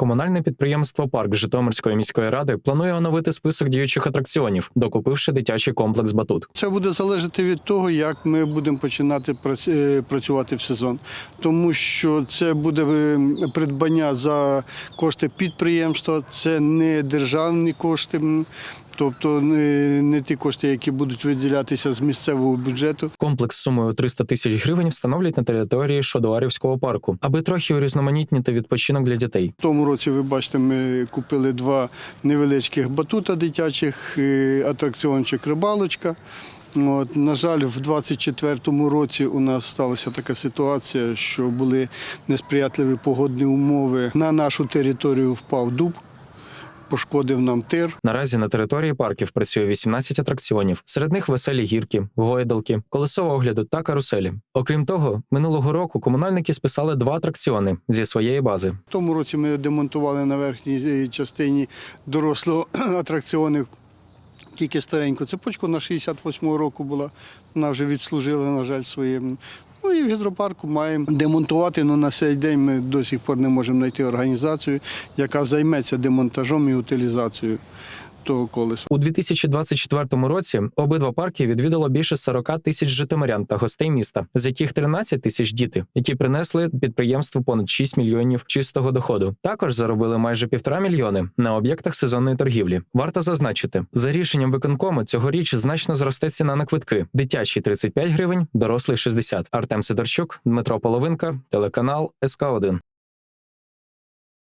Комунальне підприємство Парк Житомирської міської ради планує оновити список діючих атракціонів, докупивши дитячий комплекс Батут. Це буде залежати від того, як ми будемо починати е, працювати в сезон, тому що це буде е, придбання за кошти підприємства, це не державні кошти. Тобто не, не ті кошти, які будуть виділятися з місцевого бюджету. Комплекс з сумою 300 тисяч гривень встановлять на території Шодуарівського парку, аби трохи урізноманітнити відпочинок для дітей. В тому році, ви бачите, ми купили два невеличких батута дитячих, е, атракціончик рибалочка. От, на жаль, в 24-му році у нас сталася така ситуація, що були несприятливі погодні умови. На нашу територію впав дуб, пошкодив нам тир. Наразі на території парків працює 18 атракціонів. Серед них веселі гірки, гойдалки, колесо огляду та каруселі. Окрім того, минулого року комунальники списали два атракціони зі своєї бази. В тому році ми демонтували на верхній е, частині дорослого атракціону тільки стареньку цепочку на 68-го року була. Вона вже відслужила, на жаль, своє. Ну і в гідропарку маємо демонтувати. але на цей день ми до сих пор не можемо знайти організацію, яка займеться демонтажом і утилізацією того колеса. У 2024 році обидва парки відвідало більше 40 тисяч житомирян та гостей міста, з яких 13 тисяч діти, які принесли підприємству понад 6 мільйонів чистого доходу. Також заробили майже півтора мільйони на об'єктах сезонної торгівлі. Варто зазначити, за рішенням виконкому цьогоріч значно зросте ціна на квитки: дитячий 35 гривень, дорослий 60. Артем Сидорчук, Дмитро Половинка, телеканал СК 1